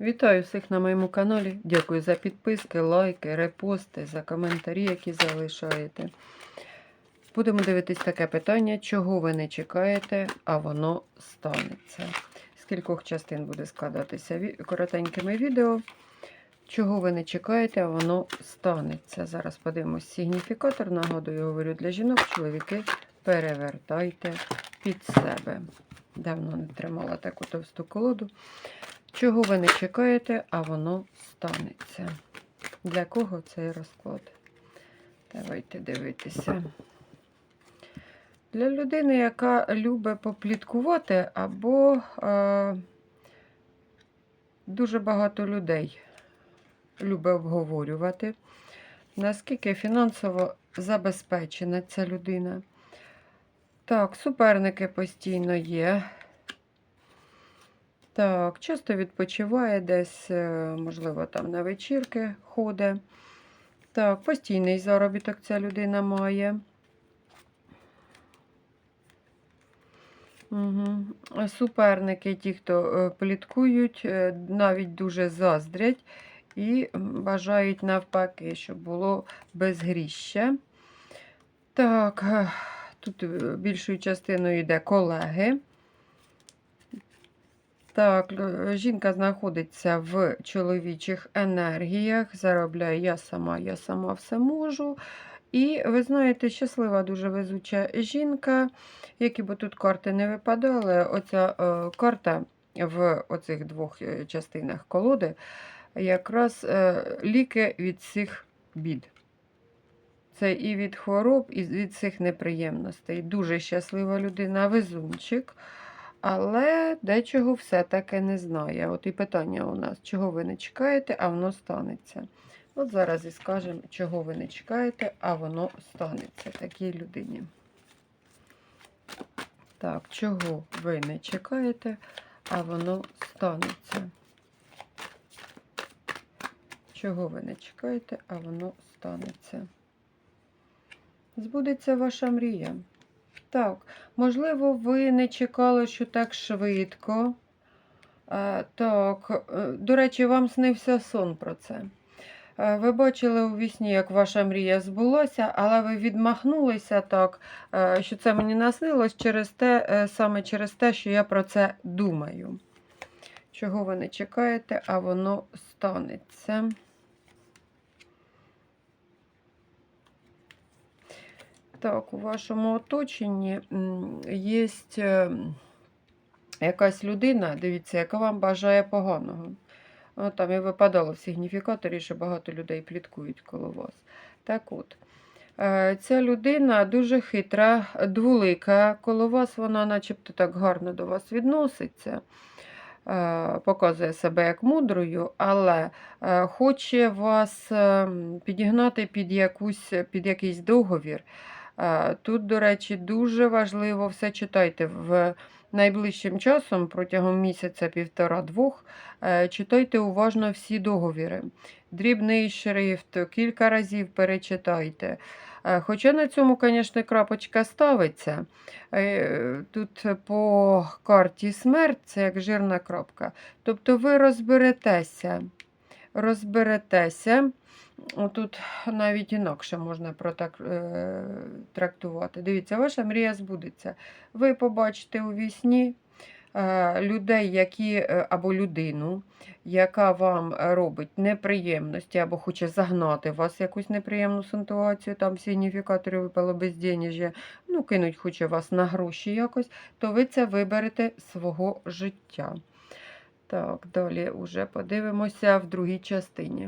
Вітаю всіх на моєму каналі. Дякую за підписки, лайки, репости, за коментарі, які залишаєте. Будемо дивитись таке питання, чого ви не чекаєте, а воно станеться. З кількох частин буде складатися коротенькими відео. Чого ви не чекаєте, а воно станеться. Зараз подивимось сигніфікатор. Нагадую, говорю для жінок, чоловіки, перевертайте під себе. Давно не тримала таку товсту колоду. Чого ви не чекаєте, а воно станеться. Для кого цей розклад? Давайте дивитися. Для людини, яка любить попліткувати, або е, дуже багато людей любить обговорювати, наскільки фінансово забезпечена ця людина. Так, суперники постійно є. Так, часто відпочиває десь, е, можливо, там на вечірки ходить. Так, постійний заробіток ця людина має. Угу. Суперники, ті, хто е, пліткують, е, навіть дуже заздрять і бажають навпаки, щоб було безгріще. Так, тут більшою частиною йде колеги. Так, жінка знаходиться в чоловічих енергіях, заробляє я сама, я сама все можу. І ви знаєте, щаслива, дуже везуча жінка, які б тут карти не випадали, оця е, карта в оцих двох е, частинах колоди якраз е, ліки від всіх бід. Це і від хвороб, і від всіх неприємностей. Дуже щаслива людина, везунчик. Але дечого все-таки не знає. От і питання у нас, чого ви не чекаєте, а воно станеться. От зараз і скажемо, чого ви не чекаєте, а воно станеться такій людині. Так, чого ви не чекаєте, а воно станеться. Чого ви не чекаєте, а воно станеться. Збудеться ваша мрія. Так, можливо, ви не чекали, що так швидко. Е, так, е, до речі, вам снився сон про це. Е, Ви бачили у вісні, як ваша мрія збулася, але ви відмахнулися так, що це мені наснилось через те, саме через те, що я про це думаю. Чого ви не чекаєте, а воно станеться. Так, у вашому оточенні є якась людина, дивіться, яка вам бажає поганого. О, там і випадало в сигніфікаторі, що багато людей пліткують коло вас. Так от, е, ця людина дуже хитра, двулика. Коло вас вона начебто так гарно до вас відноситься. е, Показує себе як мудрою, але е, хоче вас е, підігнати під, якусь, під якийсь договір. Е, Тут, до речі, дуже важливо все читайте в найближчим часом, протягом місяця, півтора-двох, е, читайте уважно всі договіри. Дрібний шрифт, кілька разів перечитайте. Е, Хоча на цьому, звісно, крапочка ставиться. Тут по карті смерть це як жирна крапка. Тобто ви розберетеся. Розберетеся. Тут навіть інакше можна протак, е, трактувати. Дивіться, ваша мрія збудеться. Ви побачите у вісні е, людей, які, е, або людину, яка вам робить неприємності, або хоче загнати вас в якусь неприємну ситуацію, там в сигніфікаторі випало безденежжя, ну, кинуть хоче вас на гроші якось, то ви це виберете свого життя. Так, далі вже подивимося в другій частині.